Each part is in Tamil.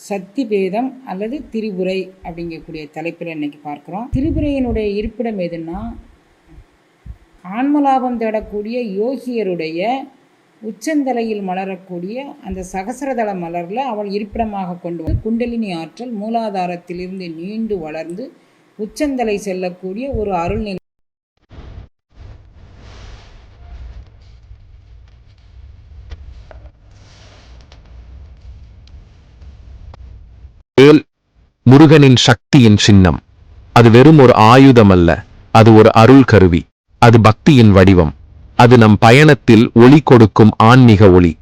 சக்தி பேதம் அல்லது திரிபுரை அப்படிங்கக்கூடிய தலைப்பில் இன்னைக்கு பார்க்குறோம். திரிபுரையினுடைய இருப்பிடம் எதுன்னா ஆன்மலாபம் தேடக்கூடிய யோகியருடைய உச்சந்தலையில் மலரக்கூடிய அந்த சகசரதள மலரில் அவள் இருப்பிடமாக கொண்டு வந்து குண்டலினி ஆற்றல் மூலாதாரத்திலிருந்து நீண்டு வளர்ந்து உச்சந்தலை செல்லக்கூடிய ஒரு அருள்நிலை வேல் முருகனின் சக்தியின் சின்னம். அது வெறும் ஒரு ஆயுதம் அல்ல அது ஒரு அருள் கருவி. அது பக்தியின் வடிவம். அது நம் பயணத்தில் ஒளி கொடுக்கும் ஆன்மீக ஒளி.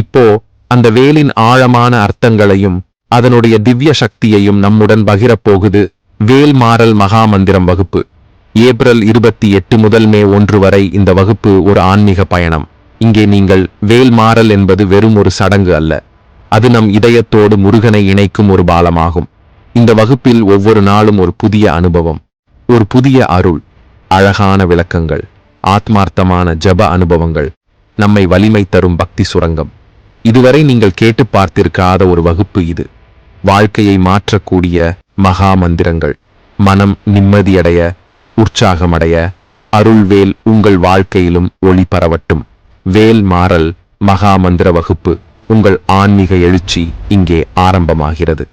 இப்போ அந்த வேலின் ஆழமான அர்த்தங்களையும் அதனுடைய திவ்ய சக்தியையும் நம்முடன் பகிரப்போகுது வேல் மாறல் மகாமந்திரம் வகுப்பு. ஏப்ரல் இருபத்தி எட்டு முதல் மே ஒன்று வரை இந்த வகுப்பு ஒரு ஆன்மீக பயணம். இங்கே நீங்கள் வேல் மாறல் என்பது வெறும் ஒரு சடங்கு அல்ல. அது நம் இதயத்தோடு முருகனை இணைக்கும் ஒரு பாலமாகும். இந்த வகுப்பில் ஒவ்வொரு நாளும் ஒரு புதிய அனுபவம் ஒரு புதிய அருள் அழகான விளக்கங்கள் ஆத்மார்த்தமான ஜப அனுபவங்கள் நம்மை வலிமை தரும் பக்தி சுரங்கம். இதுவரை நீங்கள் கேட்டு பார்த்திருக்காத ஒரு வகுப்பு இது. வாழ்க்கையை மாற்றக்கூடிய மகா மந்திரங்கள் மனம் நிம்மதியடைய உற்சாகமடைய அருள்வேல் உங்கள் வாழ்க்கையிலும் ஒளி பரவட்டும். வேல் மாறல் மகா மந்திர வகுப்பு. உங்கள் ஆன்மீக எழுச்சி இங்கே ஆரம்பமாகிறது.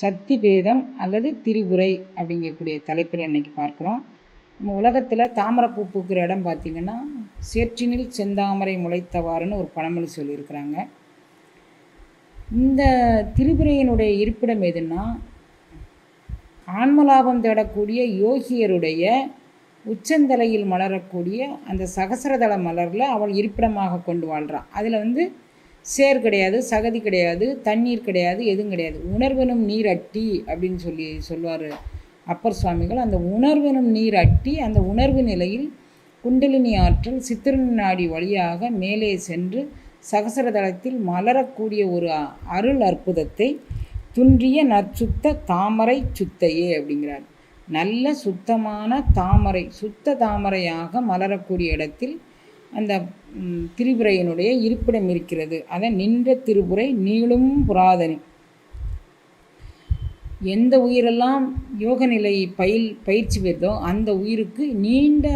சக்தி வேதம் அல்லது திரிபுரை அப்படிங்கக்கூடிய தலைப்பில் இன்னைக்கு பார்க்குறோம். நம்ம உலகத்தில் தாமரைப்பூ பூக்கிற இடம் பார்த்திங்கன்னா சேற்றினில் செந்தாமரை முளைத்தவாறுன்னு ஒரு பழமொழி சொல்லியிருக்கிறாங்க. இந்த திரிபுரையினுடைய இருப்பிடம் எதுன்னா ஆன்மலாபம் தேடக்கூடிய யோகியருடைய உச்சந்தலையில் மலரக்கூடிய அந்த சகசரதள மலரில் அவள் இருப்பிடமாக கொண்டு வாழ்கிறான் அதில் வந்து சேர் கிடையாது சகதி கிடையாது தண்ணீர் கிடையாது எதுவும் கிடையாது. உணர்வனும் நீர் அட்டி அப்படின்னு சொல்லி சொல்லுவார் அப்பர் சுவாமிகள். அந்த உணர்வனும் நீர் அட்டி அந்த உணர்வு நிலையில் குண்டலினி ஆற்றல் சித்திரன் நாடி வழியாக மேலே சென்று சகசரதளத்தில் மலரக்கூடிய ஒரு அருள் அற்புதத்தை துன்றிய நற்சுத்த தாமரை சுத்தையே அப்படிங்கிறார். நல்ல சுத்தமான தாமரை சுத்த தாமரையாக மலரக்கூடிய இடத்தில் அந்த திரிபுரையினுடைய இருப்பிடம் இருக்கிறது. அதை நின்ற திருபுரை நீளும் புராதனி. எந்த உயிரெல்லாம் யோக நிலை பயில் பயிற்சி பெறுதோ அந்த உயிருக்கு நீண்ட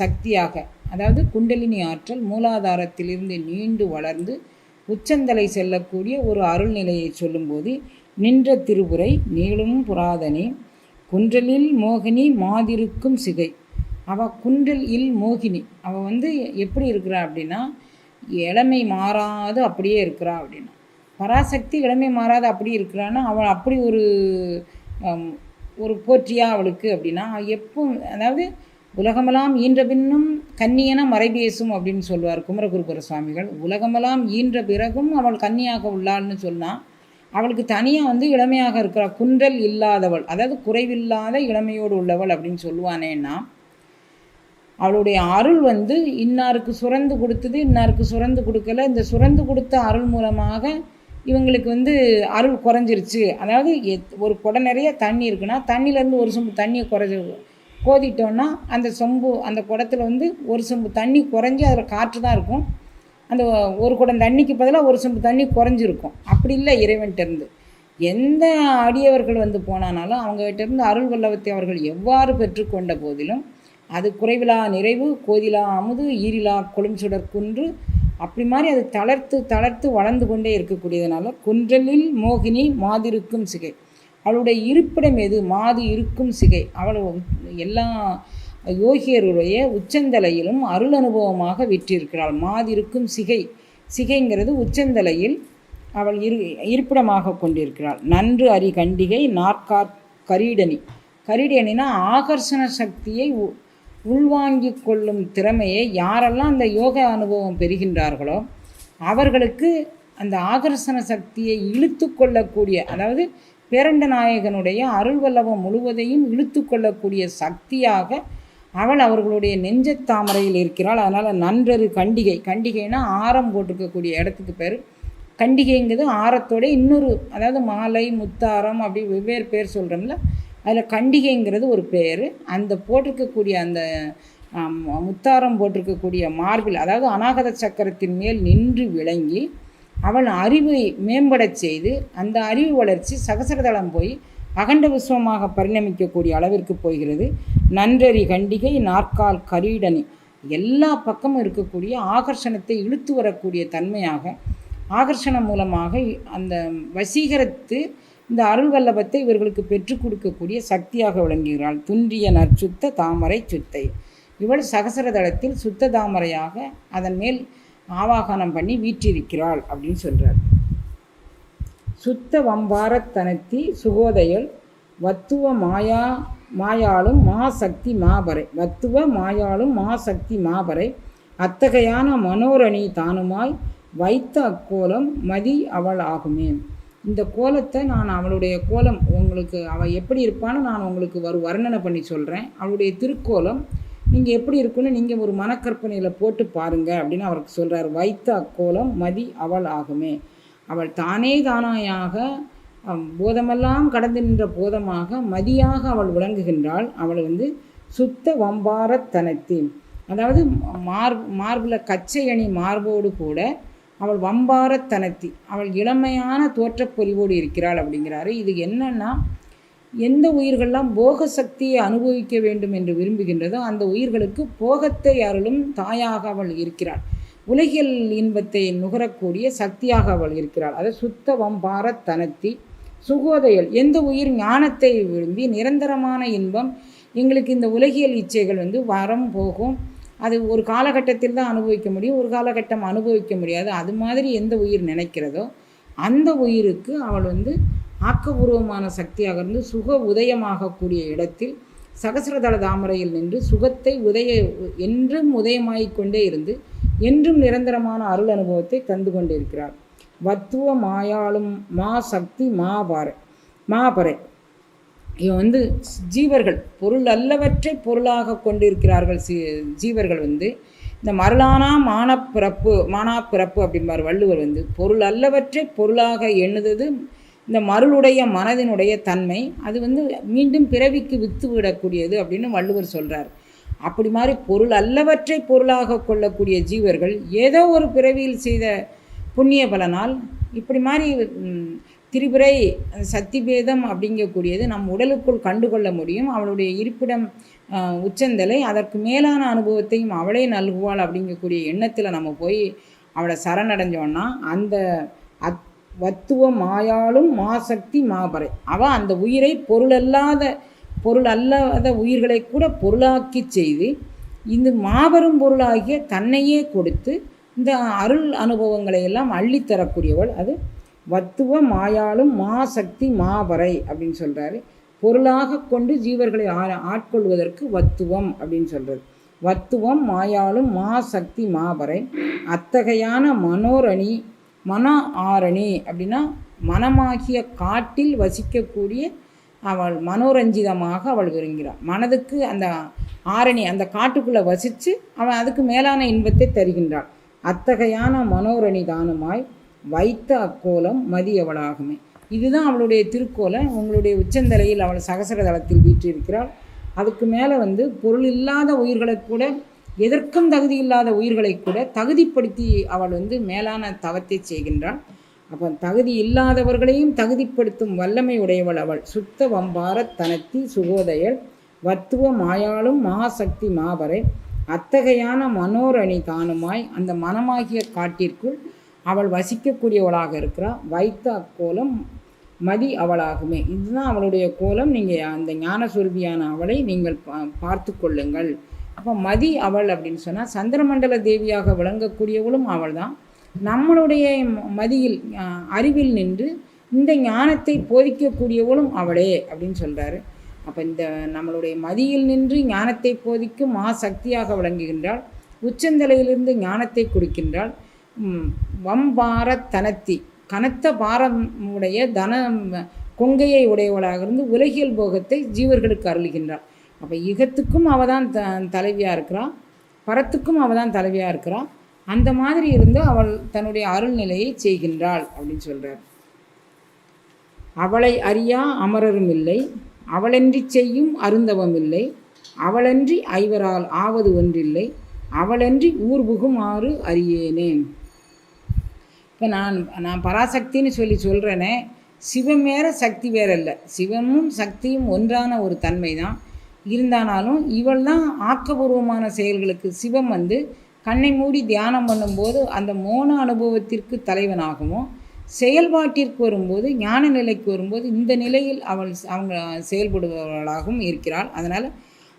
சக்தியாக அதாவது குண்டலினி ஆற்றல் மூலாதாரத்திலிருந்து நீண்டு வளர்ந்து உச்சந்தலை செல்லக்கூடிய ஒரு அருள்நிலையை சொல்லும்போது நின்ற திருபுரை நீளும் புராதனி. குன்றலில் மோகினி மாதிருக்கும் சிகை. அவள் குன்றல் இல் மோகினி. அவள் வந்து எப்படி இருக்கிறா அப்படின்னா இளமை மாறாது அப்படியே இருக்கிறா அப்படின்னா. பராசக்தி இளமை மாறாது அப்படி இருக்கிறான்னா அவள் அப்படி ஒரு ஒரு போற்றியா அவளுக்கு அப்படின்னா எப்போ அதாவது உலகமெல்லாம் ஈன்ற பின்னும் கன்னியன மறைபேசும் அப்படின்னு சொல்வார் குமரகுருபுர சுவாமிகள் உலகமெல்லாம் ஈன்ற பிறகும் அவள் கன்னியாக உள்ளாள்னு சொன்னால் அவளுக்கு தனியாக வந்து இளமையாக இருக்கிறா. குன்றல் இல்லாதவள். அதாவது குறைவில்லாத இளமையோடு உள்ளவள் அப்படின்னு சொல்லுவானேன்னா அவளுடைய அருள் வந்து இன்னாருக்கு சுரந்து கொடுத்தது இன்னாருக்கு சுரந்து கொடுக்கல. இந்த சுரந்து கொடுத்த அருள் மூலமாக இவங்களுக்கு வந்து அருள் குறைஞ்சிருச்சு. அதாவது எத்- ஒரு குடம் நிறைய தண்ணி இருக்குன்னா தண்ணியிலேருந்து ஒரு சொம்பு தண்ணியை குறைஞ்சி கோதிட்டோன்னா அந்த சொம்பு அந்த குடத்துல வந்து ஒரு சொம்பு தண்ணி குறைஞ்சி அதில் காற்று தான் இருக்கும். அந்த ஒரு குடம் தண்ணிக்கு பதிலாக ஒரு சொம்பு தண்ணி குறைஞ்சிருக்கும். அப்படி இல்லை இறைவன்கிட்டருந்து எந்த அடியவர்கள் வந்து போனானாலும் அவங்ககிட்ட இருந்து அருள் வல்லவத்தை அவர்கள் எவ்வாறு பெற்றுக்கொண்ட போதிலும் அது குறைவிலா நிறைவு கோதிலா அமுது ஈரிலா கொழும்சுடர் குன்று அப்படி மாதிரி அது தளர்த்து தளர்த்து வளர்ந்து கொண்டே இருக்கக்கூடியதுனால குன்றலில் மோகினி மாதிருக்கும் சிகை. அவளுடைய இருப்பிடம் எது? மாது இருக்கும் சிகை. அவள் எல்லா யோகியருடைய உச்சந்தலையிலும் அருள் அனுபவமாக விற்றிருக்கிறாள். மாதிருக்கும் சிகை. சிகைங்கிறது உச்சந்தலையில் அவள் இரு இருப்பிடமாக கொண்டிருக்கிறாள். நன்று அரி கண்டிகை நாற்கார் கரீடனி. கரீடனினா ஆகர்ஷண சக்தியை உ- கொள்ளும் திறமையை யாரெல்லாம் அந்த யோக அனுபவம் பெறுகின்றார்களோ அவர்களுக்கு அந்த ஆகர்ஷண சக்தியை இழுத்து கொள்ளக்கூடிய அதாவது பேரண்ட நாயகனுடைய அருள்வல்லவம் முழுவதையும் இழுத்து கொள்ளக்கூடிய சக்தியாக அவள் அவர்களுடைய நெஞ்ச தாமரையில் இருக்கிறாள். அதனால் நன்றரு கண்டிகை. கண்டிகைனா ஆரம் போட்டிருக்கக்கூடிய இடத்துக்கு பேர். கண்டிகைங்கிறது ஆரத்தோட இன்னொரு அதாவது மாலை முத்தாரம் அப்படி வெவ்வேறு பேர் சொல்கிறோம்ல அதில் கண்டிகைங்கிறது ஒரு பேர். அந்த போட்டிருக்கக்கூடிய அந்த முத்தாரம் போட்டிருக்கக்கூடிய மார்பில் அதாவது அநாகத சக்கரத்தின் மேல் நின்று விளங்கி அவள் அறிவை மேம்படச் செய்து அந்த அறிவு வளர்ச்சி சகசரதளம் போய் அகண்ட விஸ்வமாக பரிணமிக்கக்கூடிய அளவிற்கு போகிறது. நன்றறி கண்டிகை நாற்கால் கரீடனி. எல்லா பக்கமும் இருக்கக்கூடிய ஆகர்ஷணத்தை இழுத்து வரக்கூடிய தன்மையாக ஆகர்ஷணம் மூலமாக அந்த வசீகரத்து இந்த அருள் வல்லபத்தை இவர்களுக்கு பெற்றுக் கொடுக்கக்கூடிய சக்தியாக விளங்குகிறாள். துன்றிய நற்சுத்த தாமரை சுத்தை. இவள் சகசரதளத்தில் சுத்த தாமரையாக அதன் மேல் ஆவாகனம் பண்ணி வீற்றிருக்கிறாள் அப்படின்னு சொல்கிறார் சுத்த வம்பாரத்தனத்தி சுகோதயல் வத்துவ மாயா மாயாளும் மா சக்தி மாபரை. வத்துவ மாயாளும் மா சக்தி மாபரை. அத்தகையான மனோரணி தானுமாய் வைத்த அக்கோலம் மதி அவள் ஆகுமே. இந்த கோலத்தை நான் அவளுடைய கோலம் உங்களுக்கு அவள் எப்படி இருப்பான்னு நான் உங்களுக்கு ஒரு வர்ணனை பண்ணி சொல்கிறேன் அவளுடைய திருக்கோலம் நீங்கள் எப்படி இருக்குன்னு நீங்கள் ஒரு மனக்கற்பனையில் போட்டு பாருங்கள் அப்படின்னு அவருக்கு சொல்கிறார் வைத்த அக்கோலம் மதி அவள் ஆகுமே. அவள் தானே தானாயாக போதமெல்லாம் கடந்து நின்ற போதமாக மதியாக அவள் விளங்குகின்றாள். அவள் வந்து சுத்த வம்பாரத்தனத்தி அதாவது மார் மார்பில் கச்சை அணி மார்போடு கூட அவள் வம்பாரத்தனத்தி அவள் இளமையான தோற்றப்பொலிவோடு இருக்கிறாள் அப்படிங்கிறாரு. இது என்னன்னா எந்த உயிர்கள்லாம் போக சக்தியை அனுபவிக்க வேண்டும் என்று விரும்புகின்றதோ அந்த உயிர்களுக்கு போகத்தை அருளும் தாயாக அவள் இருக்கிறாள். உலகியல் இன்பத்தை நுகரக்கூடிய சக்தியாக அவள் இருக்கிறாள். அது சுத்த வம்பார தனத்தி சுகோதையல். எந்த உயிர் ஞானத்தை விரும்பி நிரந்தரமான இன்பம் எங்களுக்கு இந்த உலகியல் இச்சைகள் வந்து வரம் போகும். அது ஒரு காலகட்டத்தில் தான் அனுபவிக்க முடியும் ஒரு காலகட்டம் அனுபவிக்க முடியாது. அது மாதிரி எந்த உயிர் நினைக்கிறதோ அந்த உயிருக்கு அவள் வந்து ஆக்கபூர்வமான சக்தியாக இருந்து சுக உதயமாகக்கூடிய இடத்தில் சகசிரதள தாமரையில் நின்று சுகத்தை உதய என்றும் உதயமாகிக் கொண்டே இருந்து என்றும் நிரந்தரமான அருள் அனுபவத்தை தந்து கொண்டிருக்கிறார். வத்துவ மாயாளும் மா சக்தி மாபார மாபறை இவன் வந்து ஜீவர்கள் பொருள் அல்லவற்றை பொருளாக கொண்டிருக்கிறார்கள். ஜீவர்கள் வந்து இந்த மருளானா மானப்பிறப்பு மானாப்பிறப்பு அப்படிம்பார் வள்ளுவர் வந்து பொருள் அல்லவற்றை பொருளாக எண்ணுதது இந்த மருளுடைய மனதினுடைய தன்மை. அது வந்து மீண்டும் பிறவிக்கு வித்து விடக்கூடியது அப்படின்னு வள்ளுவர் சொல்கிறார் அப்படி மாதிரி பொருள் அல்லவற்றை பொருளாக கொள்ளக்கூடிய ஜீவர்கள் ஏதோ ஒரு பிறவியில் செய்த புண்ணிய பலனால் இப்படி மாதிரி திரிபுரை சத்திபேதம் அப்படிங்கக்கூடியது நம் உடலுக்குள் கண்டுகொள்ள முடியும். அவளுடைய இருப்பிடம் உச்சந்தலை அதற்கு மேலான அனுபவத்தையும் அவளே நல்குவாள் அப்படிங்கக்கூடிய எண்ணத்தில் நம்ம போய் அவளை சரணடைஞ்சோன்னா அந்த அத் வத்துவ மாயாலும் மாசக்தி மாபறை. அவள் அந்த உயிரை பொருளல்லாத பொருள் அல்லாத உயிர்களை கூட பொருளாக்கி செய்து இந்த மாபெரும் பொருளாகிய தன்னையே கொடுத்து இந்த அருள் அனுபவங்களை எல்லாம் அள்ளித்தரக்கூடியவள் அது. வத்துவ மாயாலும் மாசக்தி மாபறை அப்படின்னு சொல்கிறாரு பொருளாக கொண்டு ஜீவர்களை ஆ- ஆட்கொள்வதற்கு வத்துவம் அப்படின்னு சொல்கிறது வத்துவம் மாயாலும் மாசக்தி மாபறை. அத்தகையான மனோரணி மன ஆரணி அப்படின்னா மனமாகிய காட்டில் வசிக்கக்கூடிய அவள் மனோரஞ்சிதமாக அவள் விரும்புகிறாள் மனதுக்கு அந்த ஆரணி அந்த காட்டுக்குள்ளே வசித்து அவன் அதுக்கு மேலான இன்பத்தை தருகின்றாள். அத்தகையான மனோரணி தானுமாய் வைத்த அக்கோலம் மதியவளாகுமே இதுதான் அவளுடைய திருக்கோலை உங்களுடைய உச்சந்தலையில் அவள் சகசர தளத்தில் வீற்றிருக்கிறாள். அதுக்கு மேலே வந்து பொருள் இல்லாத உயிர்களை கூட எதற்கும் தகுதி இல்லாத உயிர்களை கூட தகுதிப்படுத்தி அவள் வந்து மேலான தவத்தை செய்கின்றாள். அப்போ தகுதி இல்லாதவர்களையும் தகுதிப்படுத்தும் வல்லமை உடையவள் அவள். சுத்த வம்பார தனத்தி சுகோதயல் வத்துவ மாயாளும் மாசக்தி மாபரை அத்தகையான மனோரணி தானுமாய் அந்த மனமாகிய காட்டிற்குள் அவள் வசிக்கக்கூடியவளாக இருக்கிறாள் வைத்த அக்கோலம் மதி அவளாகுமே. இதுதான் அவளுடைய கோலம். நீங்கள் அந்த ஞானஸ்வரூபியான அவளை நீங்கள் பா- பார்த்து கொள்ளுங்கள். அப்போ மதி அவள் அப்படின்னு சொன்னால் சந்திரமண்டல தேவியாக விளங்கக்கூடியவளும் அவள் தான் நம்மளுடைய மதியில் அறிவில் நின்று இந்த ஞானத்தை போதிக்கக்கூடியவளும் அவளே அப்படின்னு சொல்கிறாரு அப்போ இந்த நம்மளுடைய மதியில் நின்று ஞானத்தை போதிக்கும் மா சக்தியாக விளங்குகின்றாள். உச்சந்தலையிலிருந்து ஞானத்தை கொடுக்கின்றாள். வம்பார தனத்தி கனத்த பாரம் உடைய தன கொங்கையை உடையவளாக இருந்து உலகியல் போகத்தை ஜீவர்களுக்கு அருளுகின்றாள். அப்போ யுகத்துக்கும் அவள் தான் த தலைவியாக இருக்கிறாள் பரத்துக்கும் அவள் தான் தலைவியாக இருக்கிறாள் அந்த மாதிரி இருந்து அவள் தன்னுடைய அருள்நிலையை செய்கின்றாள் அப்படின்னு சொல்கிறார் அவளை அறியா அமரரும் இல்லை அவளென்றி செய்யும் அருந்தவம் இல்லை அவளன்றி ஐவரால் ஆவது ஒன்றில்லை அவளன்றி ஊர் புகுமாறு அறியேனேன் இப்போ நான் நான் பராசக்தின்னு சொல்லி சொல்கிறேனே சிவம் வேற சக்தி வேற இல்லை. சிவமும் சக்தியும் ஒன்றான ஒரு தன்மை தான் இருந்தானாலும் இவள் தான் ஆக்கபூர்வமான செயல்களுக்கு சிவம் வந்து கண்ணை மூடி தியானம் பண்ணும்போது அந்த மோன அனுபவத்திற்கு தலைவனாகவும் செயல்பாட்டிற்கு வரும்போது ஞான நிலைக்கு வரும்போது இந்த நிலையில் அவள் அவங்க செயல்படுபவர்களாகவும் இருக்கிறாள். அதனால்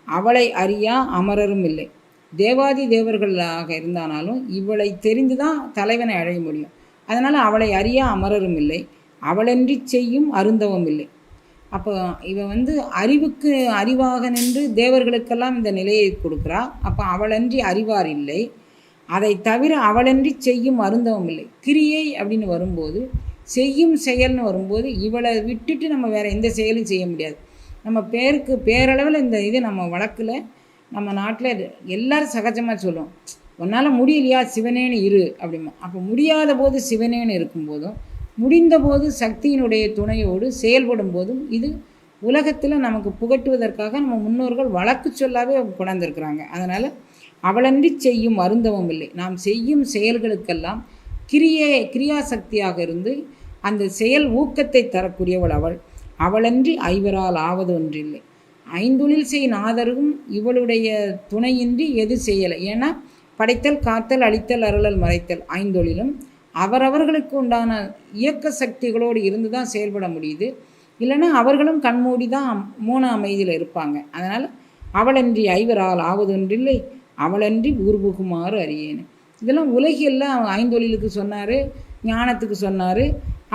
அவளை அறியா அமரரும் இல்லை. தேவாதி தேவர்களாக இருந்தானாலும் இவளை தெரிந்து தான் தலைவனை அடைய முடியும். அதனால் அவளை அறியா அமரரும் இல்லை. அவளன்றி செய்யும் அருந்தவம் இல்லை. அப்போ இவன் வந்து அறிவுக்கு அறிவாக நின்று தேவர்களுக்கெல்லாம் இந்த நிலையை கொடுக்குறா அப்போ அவளன்றி அறிவார் இல்லை. அதை தவிர அவளன்றி செய்யும் அருந்தவம் இல்லை கிரியை அப்படின்னு வரும்போது செய்யும் செயல்னு வரும்போது இவளை விட்டுட்டு நம்ம வேறு எந்த செயலும் செய்ய முடியாது. நம்ம பேருக்கு பேரளவில் இந்த இது நம்ம வழக்கில் நம்ம நாட்டில் எல்லோரும் சகஜமாக சொல்லுவோம். உன்னால் முடியலையா? சிவனேன்னு இரு அப்படிமா. அப்போ முடியாத போது சிவனேன்னு இருக்கும்போதும் முடிந்தபோது சக்தியினுடைய துணையோடு செயல்படும் போதும் இது உலகத்தில் நமக்கு புகட்டுவதற்காக நம்ம முன்னோர்கள் வழக்கு சொல்லாவே கொண்டாந்துருக்குறாங்க. அதனால் அவளன்றி செய்யும் அருந்தவம் இல்லை. நாம் செய்யும் செயல்களுக்கெல்லாம் கிரியே கிரியாசக்தியாக இருந்து அந்த செயல் ஊக்கத்தை தரக்கூடியவள் அவள். அவளன்றி ஐவரால் ஆவது ஒன்றில்லை. ஐந்தொழில் செய் நாதரும் இவளுடைய துணையின்றி எது செய்யலை. ஏன்னா படைத்தல் காத்தல் அழித்தல் அருளல் மறைத்தல் ஐந்தொழிலும் அவரவர்களுக்கு உண்டான இயக்க சக்திகளோடு இருந்து தான் செயல்பட முடியுது. இல்லைன்னா அவர்களும் கண்மூடி தான் மூணு அமைதியில் இருப்பாங்க. அதனால் அவளன்றி ஐவரால் ஆவதொன்றில்லை அவளன்றி ஊர்புகுமாறு அறியேன். இதெல்லாம் உலகியல்ல ஐந்தொழிலுக்கு சொன்னார் ஞானத்துக்கு சொன்னார்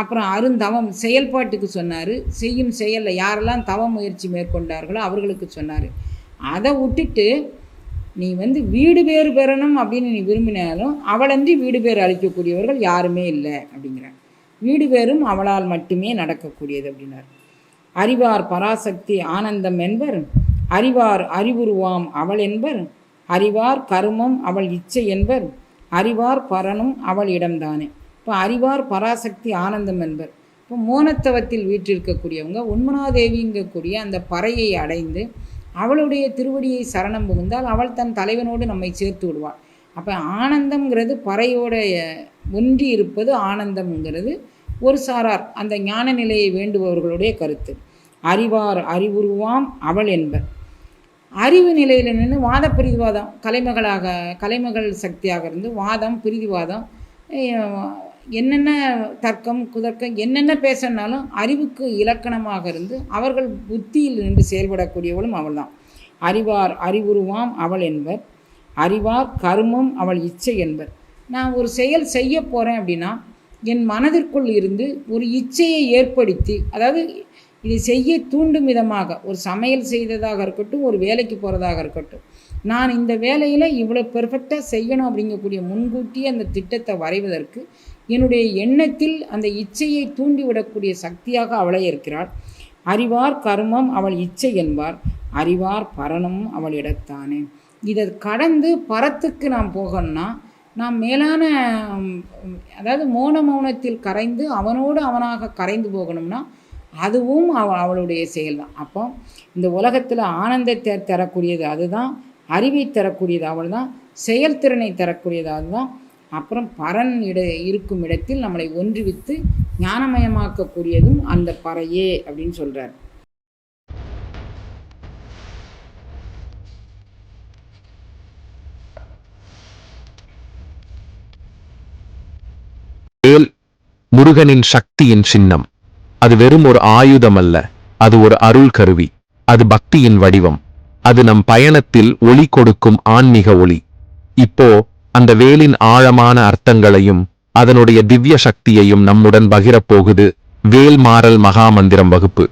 அப்புறம் அருந்தவம் செயல்பாட்டுக்கு சொன்னார் செய்யும் செயலில் யாரெல்லாம் தவ முயற்சி மேற்கொண்டார்களோ அவர்களுக்கு சொன்னார். அதை விட்டுட்டு நீ வந்து வீடு பேர் பெறணும் அப்படின்னு நீ விரும்பினாலும் அவளன்றி வீடு பேர் அளிக்கக்கூடியவர்கள் யாருமே இல்லை அப்படிங்கிறார். வீடு பேரும் அவளால் மட்டுமே நடக்கக்கூடியது அப்படின்னார். அறிவார் பராசக்தி ஆனந்தம் என்பர் அறிவார் அறிவுருவாம் அவள் என்பர் அறிவார் கருமம் அவள் இச்சை என்பர் அறிவார் பரனும் அவள் இடம்தானே. இப்போ அறிவார் பராசக்தி ஆனந்தம் என்பர். இப்போ மோனத்தவத்தில் வீற்றிருக்கக்கூடியவங்க உண்மனாதேவிங்கக்கூடிய அந்த பறையை அடைந்து அவளுடைய திருவடியை சரணம் புகுந்தால் அவள் தன் தலைவனோடு நம்மை சேர்த்து விடுவாள். அப்போ ஆனந்தம்ங்கிறது பறையோட ஒன்றி இருப்பது ஆனந்தம்ங்கிறது ஒரு சாரார் அந்த ஞான நிலையை வேண்டுபவர்களுடைய கருத்து. அறிவார் அறிவுருவாம் அவள் என்பர். அறிவு நிலையில் நின்று வாத பிரிதிவாதம் கலைமகளாக கலைமகள் சக்தியாக இருந்து வாதம் பிரிதிவாதம் என்னென்ன தர்க்கம் குதர்க்கம் என்னென்ன பேசினாலும் அறிவுக்கு இலக்கணமாக இருந்து அவர்கள் புத்தியில் நின்று செயல்படக்கூடியவளும் அவள் தான் அறிவார் அறிவுருவாம் அவள் என்பர். அறிவார் கருமம் அவள் இச்சை என்பர். நான் ஒரு செயல் செய்ய போகிறேன் அப்படின்னா என் மனதிற்குள் இருந்து ஒரு இச்சையை ஏற்படுத்தி அதாவது இதை செய்ய தூண்டும் விதமாக ஒரு சமையல் செய்ததாக இருக்கட்டும் ஒரு வேலைக்கு போகிறதாக இருக்கட்டும். நான் இந்த வேலையில் இவ்வளோ பெர்ஃபெக்டாக செய்யணும் அப்படிங்கக்கூடிய முன்கூட்டியே அந்த திட்டத்தை வரைவதற்கு என்னுடைய எண்ணத்தில் அந்த இச்சையை தூண்டிவிடக்கூடிய சக்தியாக அவளே இருக்கிறாள். அறிவார் கர்மம் அவள் இச்சை என்பார். அறிவார் பரணம் அவள் இடத்தானே இதை கடந்து பரத்துக்கு நாம் போகணும்னா நாம் மேலான அதாவது மௌன மௌனத்தில் கரைந்து அவனோடு அவனாக கரைந்து போகணும்னா அதுவும் அவ அவளுடைய செயல் தான் அப்போ இந்த உலகத்தில் ஆனந்தத்தை தரக்கூடியது அதுதான் அறிவை தரக்கூடியது அவள் தான் செயல்திறனை தரக்கூடியது அதுதான். அப்புறம் பரன் இட இருக்கும் இடத்தில் நம்மளை ஒன்றுவித்து ஞானமயமாக்கக்கூடியதும் அந்த பறையே அப்படின்னு சொல்கிறார் முருகனின் சக்தியின் சின்னம். அது வெறும் ஒரு ஆயுதம் அல்ல அது ஒரு அருள் கருவி அது பக்தியின் வடிவம். அது நம் பயணத்தில் ஒளி கொடுக்கும் ஆன்மீக ஒளி. இப்போ அந்த வேலின் ஆழமான அர்த்தங்களையும் அதனுடைய திவ்ய சக்தியையும் நம்முடன் பகிரப்போகுது வேல் மாறல் மகாமந்திரம் வகுப்பு.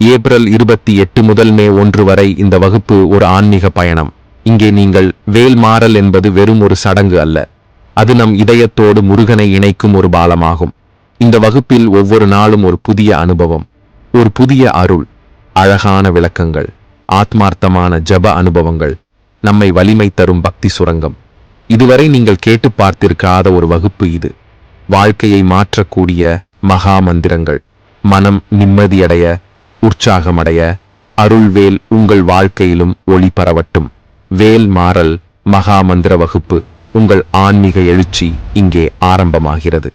ஏப்ரல் இருபத்தி எட்டு முதல் மே ஒன்று வரை இந்த வகுப்பு ஒரு ஆன்மீக பயணம். இங்கே நீங்கள் வேல் மாறல் என்பது வெறும் ஒரு சடங்கு அல்ல. அது நம் இதயத்தோடு முருகனை இணைக்கும் ஒரு பாலமாகும். இந்த வகுப்பில் ஒவ்வொரு நாளும் ஒரு புதிய அனுபவம் ஒரு புதிய அருள் அழகான விளக்கங்கள் ஆத்மார்த்தமான ஜப அனுபவங்கள் நம்மை வலிமை தரும் பக்தி சுரங்கம். இதுவரை நீங்கள் கேட்டு பார்த்திருக்காத ஒரு வகுப்பு இது. வாழ்க்கையை மாற்றக்கூடிய மகா மந்திரங்கள். மனம் நிம்மதியடைய உற்சாகமடைய அருள்வேல் உங்கள் வாழ்க்கையிலும் ஒளி பரவட்டும். வேல் மாறல் மகாமந்திர வகுப்பு உங்கள் ஆன்மீக எழுச்சி இங்கே ஆரம்பமாகிறது.